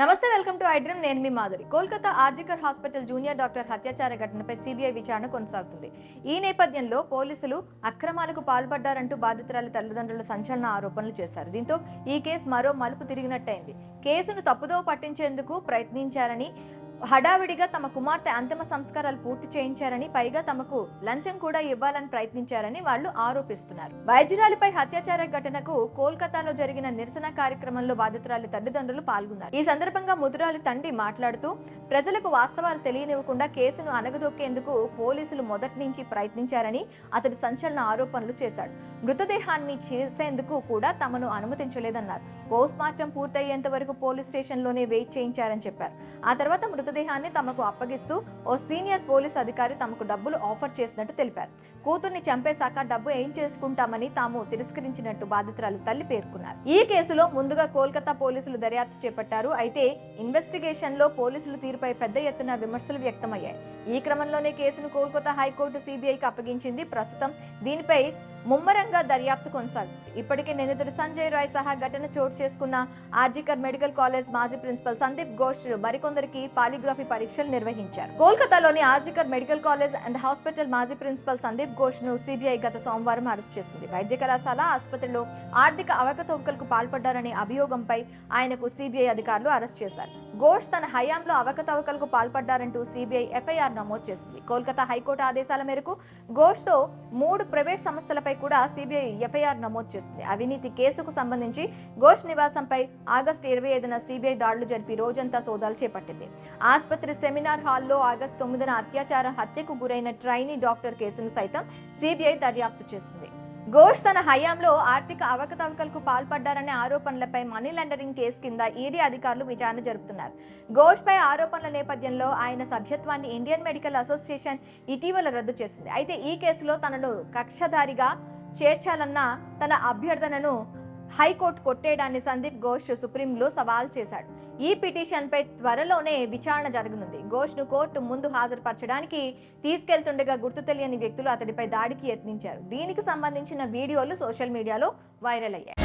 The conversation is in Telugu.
నమస్తే వెల్కమ్ టు ఐడ్రీమ్. నేను మీ Madhuri. Kolkata RG Kar hospital junior doctor హత్యాచార ఘటనపై సిబిఐ విచారణ కొనసాగుతుంది. ఈ నేపథ్యంలో పోలీసులు అక్రమాలకు పాల్పడ్డారంటూ బాధితురాలి తల్లిదండ్రులు సంచలన ఆరోపణలు చేశారు. దీంతో ఈ కేసు మరో మలుపు తిరిగినట్టయింది. కేసును తప్పుదో పట్టించేందుకు ప్రయత్నించారని హడావిడిగా తమ కుమార్తె అంతిమ సంస్కారాలు పూర్తి చేయించారని పైగా తమకు లంచం కూడా ఇవ్వాలని ప్రయత్నించారని వాళ్ళు ఆరోపిస్తున్నారు. వైద్యురాలిపై హత్యాచార ఘటనకు కోల్కతాలో జరిగిన నిరసన కార్యక్రమంలో బాధితురాలి తల్లిదండ్రులు పాల్గొన్నారు. ఈ సందర్భంగా ముదురాలి తండ్రి మాట్లాడుతూ ప్రజలకు వాస్తవాలు తెలియనివ్వకుండా కేసును అనగదొక్కేందుకు పోలీసులు మొదటి నుంచి ప్రయత్నించారని అతడు సంచలన ఆరోపణలు చేశాడు. మృతదేహాన్ని చేసేందుకు కూడా తమను అనుమతించలేదన్నారు. పోస్ట్ మార్టం పూర్తయ్యేంత వరకు పోలీస్ స్టేషన్లోనే వెయిట్ చేయించారని చెప్పారు. ఆ తర్వాత మృతదేహాన్ని తమకు అప్పగిస్తూ ఓ సీనియర్ పోలీస్ అధికారి తమకు డబ్బులు ఆఫర్ చేసినట్టు తెలిపారు. కూతుర్ని చంపేశాక డబ్బు ఏం చేసుకుంటామని తాము తిరస్కరించినట్టు బాధితురాలు తల్లి పేర్కొన్నారు. ఈ కేసులో ముందుగా కోల్కతా పోలీసులు దర్యాప్తు చేపట్టారు. అయితే ఇన్వెస్టిగేషన్లో పోలీసులు తీరుపై పెద్ద ఎత్తున విమర్శలు వ్యక్తమయ్యాయి. ఈ క్రమంలోనే కేసును కోల్కతా హైకోర్టు సిబిఐకి అప్పగించింది. ప్రస్తుతం దీనిపై ముమ్మరంగా దర్యాప్తు కొనసాగుతుంది ఇప్పటికే నిందితుడు సంజయ్ రాయ్ సహా ఘటన చోటు చేసుకున్న ఆర్జికర్ మెడికల్ కాలేజ్ మాజీ ప్రిన్సిపల్ సందీప్ ఘోష్ మరికొందరికి పాలిగ్రఫీ పరీక్షలు నిర్వహించారు. కోల్కతాలోని RG Kar medical college and hospital మాజీ ప్రిన్సిపల్ సందీప్ ఘోష్ను సిబిఐ గత సోమవారం అరెస్ట్ చేసింది. వైద్య కళాశాల ఆసుపత్రిలో ఆర్థిక అవకతవకలకు పాల్పడ్డారనే అభియోగంపై ఆయనకు సిబిఐ అధికారులు అరెస్ట్ చేశారు. ఘోష్ తన హయాంలో అవకతవకలకు పాల్పడ్డారంటూ సిబిఐ ఎఫ్ఐఆర్ నమోదు చేసింది. కోల్కతా హైకోర్టు ఆదేశాల మేరకు ఘోష్తో మూడు ప్రైవేట్ సంస్థలపై కూడా సిబిఐ ఎఫ్ఐఆర్ నమోదు చేసింది. అవినీతి కేసుకు సంబంధించి ఘోష్ నివాసంపై ఆగస్టు ఇరవై ఐదున సిబిఐ దాడులు జరిపి రోజంతా సోదాలు చేపట్టింది. ఆసుపత్రి సెమినార్ హాల్లో ఆగస్టు తొమ్మిదిన అత్యాచార హత్యకు గురైన ట్రైనీ డాక్టర్ కేసును సైతం సిబిఐ దర్యాప్తు చేసింది. ఘోష్ తన హయాంలో ఆర్థిక అవకతవకలకు పాల్పడ్డారనే ఆరోపణలపై మనీ లాండరింగ్ కేసు కింద ఈడీ అధికారులు విచారణ జరుపుతున్నారు. ఘోష్ పై ఆరోపణల నేపథ్యంలో ఆయన సభ్యత్వాన్ని ఇండియన్ మెడికల్ అసోసియేషన్ ఇటీవల రద్దు చేసింది. అయితే ఈ కేసులో తనను కక్షధారిగా చేర్చాలన్న తన అభ్యర్థనను హైకోర్టు కొట్టేయడాన్ని సందీప్ ఘోష్ సుప్రీంలో సవాల్ చేశాడు. ఈ పిటిషన్పై త్వరలోనే విచారణ జరగనుంది. ఘోష్ను కోర్టు ముందు హాజరుపరచడానికి తీసుకెళ్తుండగా గుర్తు తెలియని వ్యక్తులు అతడిపై దాడికి యత్నించారు. దీనికి సంబంధించిన వీడియోలు సోషల్ మీడియాలో వైరల్ అయ్యాయి.